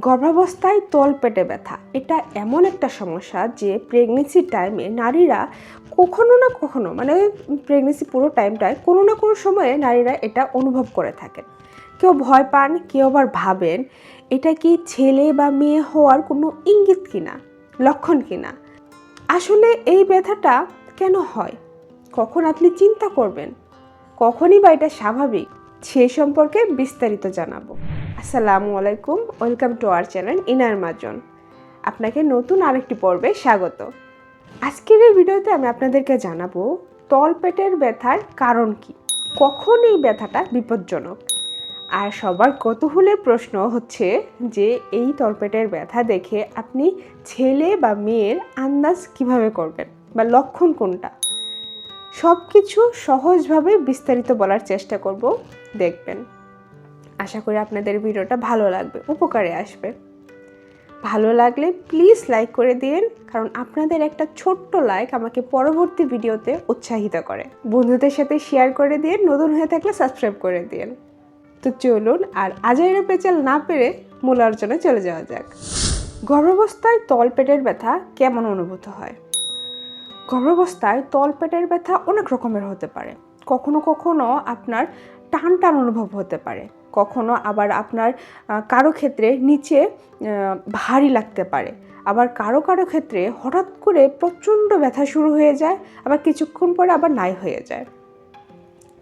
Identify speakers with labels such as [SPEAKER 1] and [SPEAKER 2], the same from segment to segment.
[SPEAKER 1] গর্ভাবস্থায় তল পেটে ব্যথা। এটা এমন একটা সমস্যা যে প্রেগনেন্সি টাইমে নারীরা কখনো না কখনো মানে প্রেগনেন্সি পুরো টাইমটায় কোনো না কোনো সময়ে নারীরা এটা অনুভব করে থাকেন। কেউ ভয় পান, কেউ আবার ভাবেন, এটা কি ছেলে বা মেয়ে হওয়ার কোনো ইঙ্গিত কিনা, লক্ষণ কিনা? আসলে এই ব্যথাটা কেন হয়? কখন আপনি চিন্তা করবেন? কখনই বা এটা স্বাভাবিক? সে সম্পর্কে বিস্তারিত জানাব। আসসালামু আলাইকুম, ওয়েলকাম টু আওয়ার চ্যানেল ইনার মাজন। আপনাকে নতুন আরেকটি পর্বে স্বাগত। আজকের এই ভিডিওতে আমি আপনাদেরকে জানাব, তলপেটের ব্যথার কারণ কি? কখন এই ব্যথাটা বিপজ্জনক? আর সবার কৌতূহলের প্রশ্ন হচ্ছে যে, এই তলপেটের ব্যথা দেখে আপনি ছেলে বা মেয়ের আন্দাজ কীভাবে করবেন? বা লক্ষণ কোনটা? সব কিছু সহজভাবে বিস্তারিত বলার চেষ্টা করব, দেখবেন। আশা করি আপনাদের ভিডিওটা ভালো লাগবে, উপকারে আসবে। ভালো লাগলে প্লিজ লাইক করে দিন, কারণ আপনাদের একটা ছোট্ট লাইক আমাকে পরবর্তী ভিডিওতে উৎসাহিত করে। বন্ধুদের সাথে শেয়ার করে দিন, নতুন হয়ে থাকলে সাবস্ক্রাইব করে দিন। তো চলুন, আর আজাইরা পেঁচাল না পেরে মূল আলোচনায় চলে যাওয়া যাক। গর্ভাবস্থায় তলপেটের ব্যথা কেমন অনুভূত হয়? গর্ভাবস্থায় তলপেটের ব্যথা অনেক রকমের হতে পারে। কখনো কখনো আপনার টান টান অনুভব হতে পারে। কখনো আবার আপনার কারও ক্ষেত্রে নিচে ভারী লাগতে পারে। আবার কারও কারও ক্ষেত্রে হঠাৎ করে প্রচণ্ড ব্যথা শুরু হয়ে যায়, আবার কিছুক্ষণ পরে আবার নাই হয়ে যায়।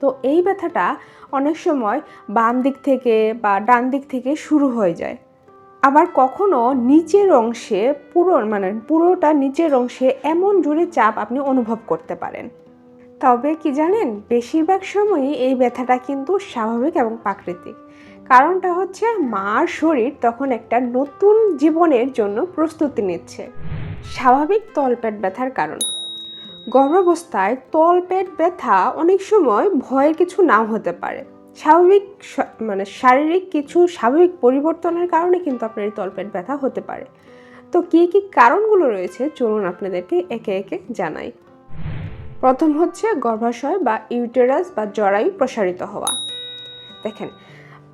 [SPEAKER 1] তো এই ব্যথাটা অনেক সময় বাম দিক থেকে বা ডান দিক থেকে শুরু হয়ে যায়। আবার কখনো নিচের অংশে পুরো মানে পুরোটা নিচের অংশে এমন জোরে চাপ আপনি অনুভব করতে পারেন। তবে কি জানেন, বেশিরভাগ সময়ই এই ব্যথাটা কিন্তু স্বাভাবিক এবং প্রাকৃতিক। কারণটা হচ্ছে মার শরীর তখন একটা নতুন জীবনের জন্য প্রস্তুতি নিচ্ছে। স্বাভাবিক তলপেট ব্যথার কারণ। গর্ভাবস্থায় তলপেট ব্যথা অনেক সময় ভয়ের কিছু নাও হতে পারে। স্বাভাবিক মানে শারীরিক কিছু স্বাভাবিক পরিবর্তনের কারণে কিন্তু আপনার এই তলপেট ব্যথা হতে পারে। তো কী কী কারণগুলো রয়েছে? চলুন আপনাদেরকে একে একে জানাই। প্রথম হচ্ছে গর্ভাশয় বা ইউটেরাস বা জরায়ু প্রসারিত হওয়া। দেখেন,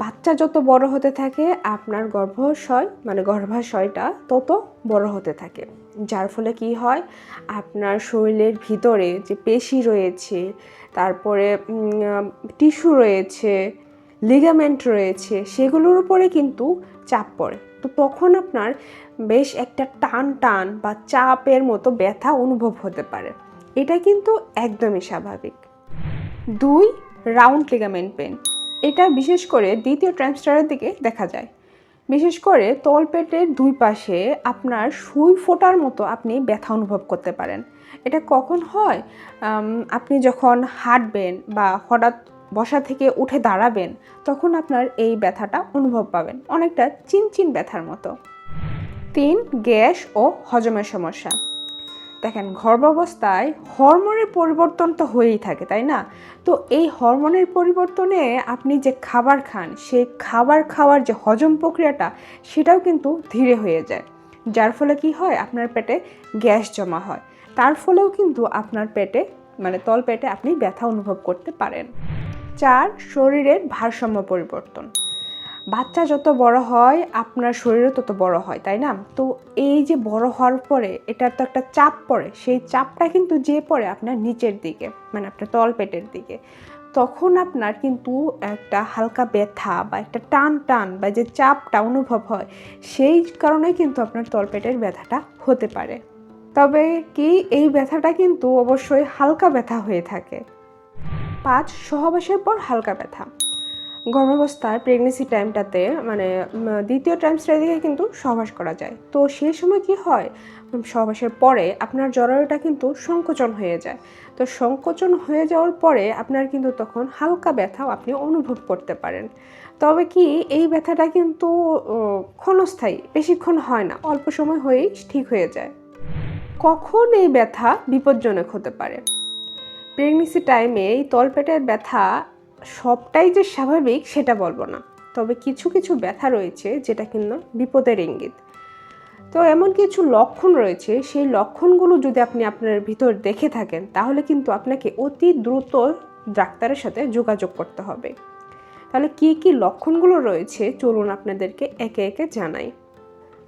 [SPEAKER 1] বাচ্চা যত বড় হতে থাকে, আপনার গর্ভাশয় মানে গর্ভাশয়টা তত বড় হতে থাকে। যার ফলে কি হয়, আপনার শরীরের ভিতরে যে পেশি রয়েছে, তারপরে টিস্যু রয়েছে, লিগামেন্ট রয়েছে, সেগুলোর উপরে কিন্তু চাপ পড়ে। তো তখন আপনার বেশ একটা টান টান বা চাপের মতো ব্যথা অনুভব হতে পারে। এটা কিন্তু একদমই স্বাভাবিক। দুই, রাউন্ড লিগামেন্ট পেন। এটা বিশেষ করে দ্বিতীয় ট্রান্সটারের দিকে দেখা যায়। বিশেষ করে তলপেটের দুই পাশে আপনার সুই ফোটার মতো আপনি ব্যথা অনুভব করতে পারেন। এটা কখন হয়? আপনি যখন হাঁটবেন বা হঠাৎ বসা থেকে উঠে দাঁড়াবেন, তখন আপনার এই ব্যথাটা অনুভব পাবেন। অনেকটা চিনচিন ব্যথার মতো। তিন, গ্যাস ও হজমের সমস্যা। দেখেন, গর্ভাবস্থায় হরমোনের পরিবর্তন তো হয়েই থাকে, তাই না? তো এই হরমোনের পরিবর্তনে আপনি যে খাবার খান, সেই খাবার খাওয়ার যে হজম প্রক্রিয়াটা, সেটাও কিন্তু ধীরে হয়ে যায়। যার ফলে কি হয়? আপনার পেটে গ্যাস জমা হয়। তার ফলেও কিন্তু আপনার পেটে মানে তল পেটে আপনি ব্যথা অনুভব করতে পারেন। চার, শরীরের ভারসাম্য পরিবর্তন। বাচ্চা যত বড় হয়, আপনার শরীরও তত বড় হয়, তাই না? তো এই যে বড় হওয়ার পরে এটার তো একটা চাপ পড়ে, সেই চাপটা কিন্তু যে পড়ে আপনার নিচের দিকে মানে আপনার তলপেটের দিকে, তখন আপনার কিন্তু একটা হালকা ব্যথা বা একটা টান টান বা যে চাপটা অনুভব হয়, সেই কারণে কিন্তু আপনার তলপেটের ব্যথাটা হতে পারে। তবে কি এই ব্যথাটা কিন্তু অবশ্যই হালকা ব্যথা হয়ে থাকে? পাঁচ, সহবাসের পর হালকা ব্যথা। গর্ভাবস্থায় প্রেগনেন্সি টাইমটাতে মানে দ্বিতীয় ট্রাইমস্টার দিকে কিন্তু সহবাস করা যায়। তো সেই সময় কি হয়? সহবাসের পরে আপনার জরায়ুটা কিন্তু সংকোচন হয়ে যায়। তো সংকোচন হয়ে যাওয়ার পরে আপনার কিন্তু তখন হালকা ব্যথাও আপনি অনুভব করতে পারেন। তবে কি, এই ব্যথাটা কিন্তু ক্ষণস্থায়ী, বেশিক্ষণ হয় না, অল্প সময় হয়েই ঠিক হয়ে যায়। কখন এই ব্যথা বিপজ্জনক হতে পারে? প্রেগনেন্সি টাইমে এই তলপেটের ব্যথা সবটাই যে স্বাভাবিক, সেটা বলব না। তবে কিছু কিছু ব্যথা রয়েছে, যেটা কিন্তু বিপদের ইঙ্গিত। তো এমন কিছু লক্ষণ রয়েছে, সেই লক্ষণগুলো যদি আপনি আপনার ভিতর দেখে থাকেন, তাহলে কিন্তু আপনাকে অতি দ্রুত ডাক্তারের সাথে যোগাযোগ করতে হবে। তাহলে কি কি লক্ষণগুলো রয়েছে, চলুন আপনাদেরকে একে একে জানাই।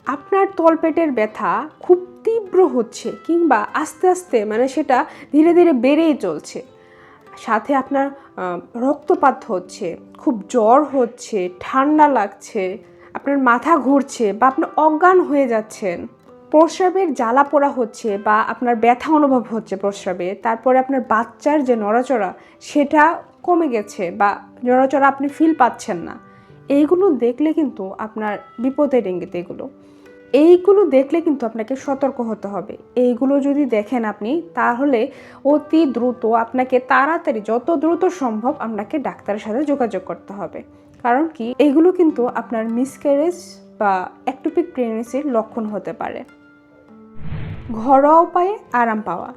[SPEAKER 1] আপনার তলপেটের ব্যথা খুব তীব্র হচ্ছে, কিংবা আস্তে আস্তে মানে সেটা ধীরে ধীরে বেড়েই চলছে। সাথে আপনার রক্তপাত হচ্ছে, খুব জ্বর হচ্ছে, ঠান্ডা লাগছে, আপনার মাথা ঘুরছে বা আপনি অজ্ঞান হয়ে যাচ্ছেন, প্রস্রাবের জ্বালা পোড়া হচ্ছে বা আপনার ব্যথা অনুভব হচ্ছে প্রস্রাবে, তারপরে আপনার বাচ্চার যে নড়াচড়া, সেটা কমে গেছে বা নড়াচড়া আপনি ফিল পাচ্ছেন না। এইগুলো দেখলে কিন্তু আপনার বিপদের ইঙ্গিত এগুলো। এইগুলো দেখলে কিন্তু আপনাকে সতর্ক হতে হবে। এইগুলো যদি দেখেন আপনি, তাহলে অতি দ্রুত আপনাকে তাড়াতাড়ি, যত দ্রুত সম্ভব আপনাকে ডাক্তারের সাথে যোগাযোগ করতে হবে। কারণ কি? এইগুলো কিন্তু আপনার মিসক্যারেজ বা অ্যাক্টোপিক প্রেগনেন্সির লক্ষণ হতে পারে। ঘরোয়া উপায়ে আরাম পাওয়া।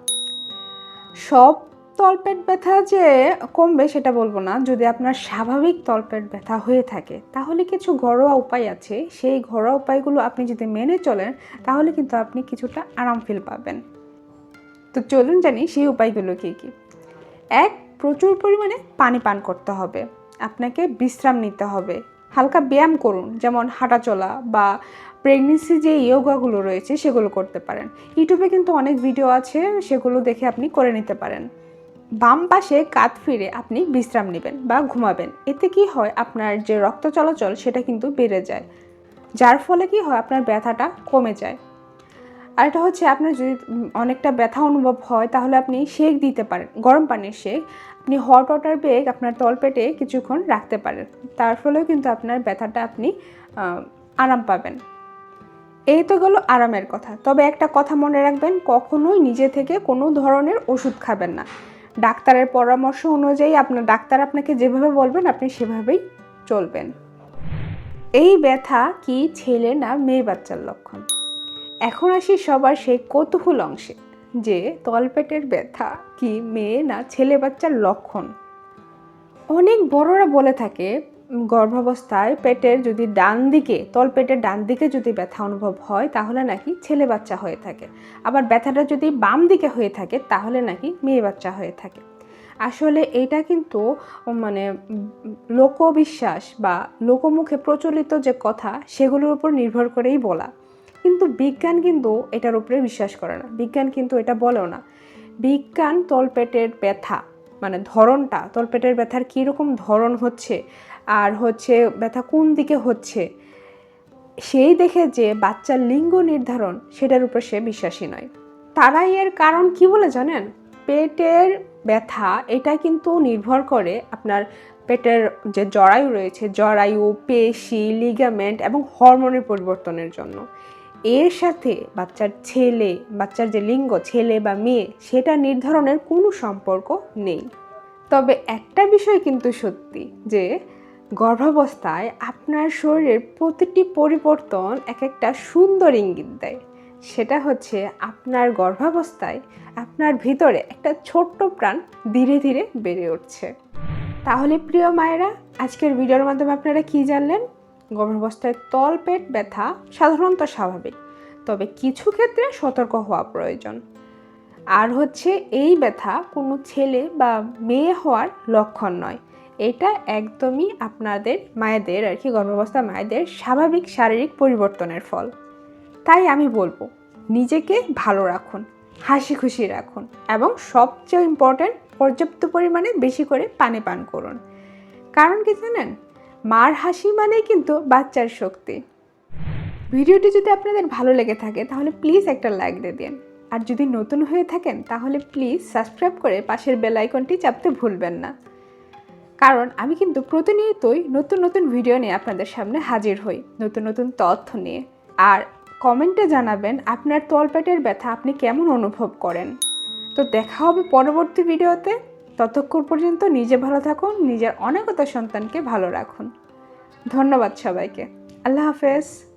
[SPEAKER 1] সব তলপেট ব্যথা যে কমবে সেটা বলব না। যদি আপনার স্বাভাবিক তলপেট ব্যথা হয়ে থাকে, তাহলে কিছু ঘরোয়া উপায় আছে। সেই ঘরোয়া উপায়গুলো আপনি যদি মেনে চলেন, তাহলে কিন্তু আপনি কিছুটা আরাম ফিল পাবেন। তো চলুন জানি সেই উপায়গুলো কী কী। এক, প্রচুর পরিমাণে পানি পান করতে হবে। আপনাকে বিশ্রাম নিতে হবে। হালকা ব্যায়াম করুন, যেমন হাঁটা চলা বা প্রেগনেন্সি যে ইয়োগাগুলো রয়েছে, সেগুলো করতে পারেন। ইউটিউবে কিন্তু অনেক ভিডিও আছে, সেগুলো দেখে আপনি করে নিতে পারেন। বাম পাশে কাত ফিরে আপনি বিশ্রাম নেবেন বা ঘুমাবেন। এতে কি হয়, আপনার যে রক্ত চলাচল সেটা কিন্তু বেড়ে যায়, যার ফলে কি হয়, আপনার ব্যথাটা কমে যায়। আর এটা হচ্ছে, আপনার যদি অনেকটা ব্যথা অনুভব হয়, তাহলে আপনি শেক দিতে পারেন, গরম পানির শেক। আপনি হট ওয়াটার বেগ আপনার তলপেটে কিছুক্ষণ রাখতে পারেন, তার ফলেও কিন্তু আপনার ব্যথাটা আপনি আরাম পাবেন। এই তো গেল আরামের কথা। তবে একটা কথা মনে রাখবেন, কখনোই নিজে থেকে কোনো ধরনের ওষুধ খাবেন না। ডাক্তারের পরামর্শ অনুযায়ী আপনার ডাক্তার আপনাকে যেভাবে বলবেন, আপনি সেভাবেই চলবেন। এই ব্যথা কি ছেলে না মেয়ে বাচ্চার লক্ষণ? এখন আসি সবার সেই কৌতূহল অংশে যে তলপেটের ব্যথা কি মেয়ে না ছেলে বাচ্চার লক্ষণ? অনেক বড়রা বলে থাকে গর্ভাবস্থায় পেটের যদি ডান দিকে তলপেটের ডান দিকে যদি ব্যথা অনুভব হয়, তাহলে নাকি ছেলে বাচ্চা হয়ে থাকে। আবার ব্যথাটা যদি বাম দিকে হয়ে থাকে, তাহলে নাকি মেয়ে বাচ্চা হয়ে থাকে। আসলে এটা কিন্তু মানে লোকবিশ্বাস বা লোকমুখে প্রচলিত যে কথা, সেগুলোর উপর নির্ভর করেই বলা। কিন্তু বিজ্ঞান কিন্তু এটার উপরে বিশ্বাস করে না। বিজ্ঞান কিন্তু এটা বলেও না। বিজ্ঞান তলপেটের ব্যথা মানে ধরনটা তলপেটের ব্যথার কীরকম ধরন হচ্ছে আর হচ্ছে ব্যথা কোন দিকে হচ্ছে, সেই দেখে যে বাচ্চার লিঙ্গ নির্ধারণ সেটার উপর সে বিশ্বাসী নয়। তারাই এর কারণ কি বলে জানেন? পেটের ব্যথা, এটা কিন্তু নির্ভর করে আপনার পেটের যে জরায়ু রয়েছে, জরায়ু, পেশি লিগামেন্ট এবং হরমোনের পরিবর্তনের জন্য। এর সাথে বাচ্চার ছেলে, বাচ্চার যে লিঙ্গ, ছেলে বা মেয়ে, সেটা নির্ধারণের কোনো সম্পর্ক নেই। তবে একটা বিষয় কিন্তু সত্যি যে গর্ভাবস্থায় আপনার শরীরের প্রতিটি পরিবর্তন এক একটা সুন্দর ইঙ্গিত দেয়। সেটা হচ্ছে আপনার গর্ভাবস্থায় আপনার ভিতরে একটা ছোট্ট প্রাণ ধীরে ধীরে বেড়ে উঠছে। তাহলে প্রিয় মায়েরা, আজকের ভিডিওর মাধ্যমে আপনারা কি জানলেন? গর্ভাবস্থায় তলপেট ব্যথা সাধারণত স্বাভাবিক, তবে কিছু ক্ষেত্রে সতর্ক হওয়া প্রয়োজন। আর হচ্ছে এই ব্যথা কোনো ছেলে বা মেয়ে হওয়ার লক্ষণ নয়। এটা একদমই আপনাদের মায়েদের আর কি গর্ভাবস্থা মায়েদের স্বাভাবিক শারীরিক পরিবর্তনের ফল। তাই আমি বলব, নিজেকে ভালো রাখুন, হাসি খুশি রাখুন এবং সবচেয়ে ইম্পর্ট্যান্ট পর্যাপ্ত পরিমাণে বেশি করে পানি পান করুন। কারণ কি জানেন? মার হাসি মানেই কিন্তু বাচ্চার শক্তি। ভিডিওটি যদি আপনাদের ভালো লেগে থাকে, তাহলে প্লিজ একটা লাইক দিয়ে দিন। আর যদি নতুন হয়ে থাকেন, তাহলে প্লিজ সাবস্ক্রাইব করে পাশের বেল আইকনটি চাপতে ভুলবেন না। কারণ আমি কিন্তু প্রতিনিয়তই নতুন নতুন ভিডিও নিয়ে আপনাদের সামনে হাজির হই, নতুন নতুন তথ্য নিয়ে। আর কমেন্টে জানাবেন আপনার তলপেটের ব্যথা আপনি কেমন অনুভব করেন। তো দেখা হবে পরবর্তী ভিডিওতে ততক্ষণ পর্যন্ত নিজে ভালো থাকুন, নিজের অনেকতা সন্তানকে ভালো রাখুন। ধন্যবাদ সবাইকে। আল্লাহ হাফেজ।